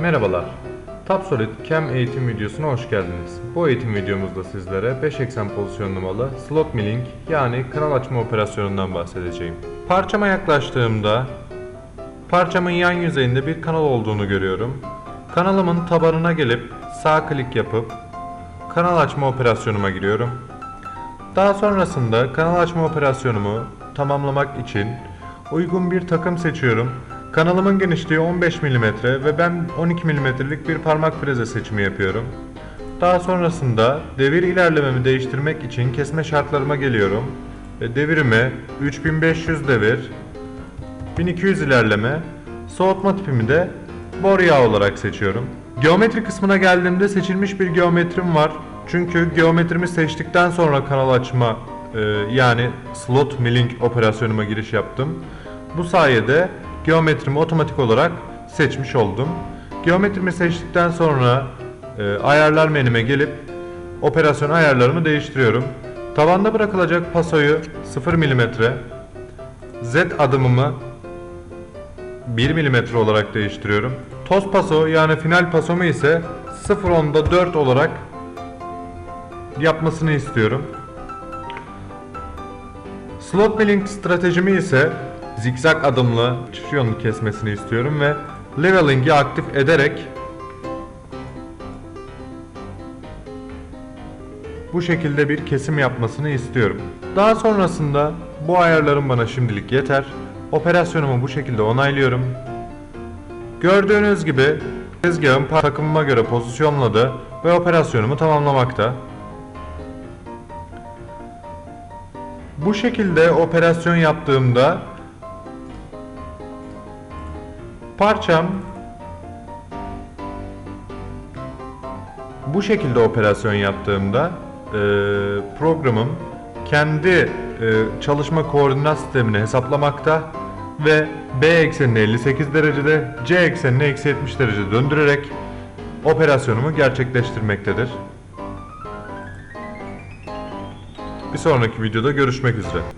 Merhabalar. Tapsolid Cam eğitim videosuna hoş geldiniz. Bu eğitim videomuzda sizlere 5 eksen pozisyonlamalı slot milling yani kanal açma operasyonundan bahsedeceğim. Parçama yaklaştığımda parçamın yan yüzeyinde bir kanal olduğunu görüyorum. Kanalımın tabanına gelip sağ klik yapıp kanal açma operasyonuma giriyorum. Daha sonrasında kanal açma operasyonumu tamamlamak için uygun bir takım seçiyorum. Kanalımın genişliği 15 mm ve ben 12 mm'lik bir parmak freze seçimi yapıyorum. Daha sonrasında devir ilerlememi değiştirmek için kesme şartlarıma geliyorum ve devirimi 3500 devir, 1200 ilerleme, soğutma tipimi de bor yağı olarak seçiyorum. Geometri kısmına geldiğimde seçilmiş bir geometrim var. Çünkü geometrimi seçtikten sonra kanal açma e, yani slot milling operasyonuma giriş yaptım. Bu sayede geometrimi otomatik olarak seçmiş oldum. Geometrimi seçtikten sonra e, ayarlar menüme gelip operasyon ayarlarımı değiştiriyorum. Tavanda bırakılacak pasoyu 0 mm, Z adımımı 1 mm olarak değiştiriyorum. Toz paso yani final pasomu ise 0.10'da 4 olarak yapmasını istiyorum. Slot milling stratejimi ise zikzak adımlı yönlü kesmesini istiyorum ve leveling'i aktif ederek bu şekilde bir kesim yapmasını istiyorum. Daha sonrasında bu ayarlarım bana şimdilik yeter. Operasyonumu bu şekilde onaylıyorum. Gördüğünüz gibi tezgahım takımıma göre pozisyonladı ve operasyonumu tamamlamakta. Bu şekilde operasyon yaptığımda parçam bu şekilde operasyon yaptığımda e, programım kendi e, çalışma koordinat sistemini hesaplamakta ve B eksenini 58 derecede, C eksenini eksi 70 derece döndürerek operasyonumu gerçekleştirmektedir. Bir sonraki videoda görüşmek üzere.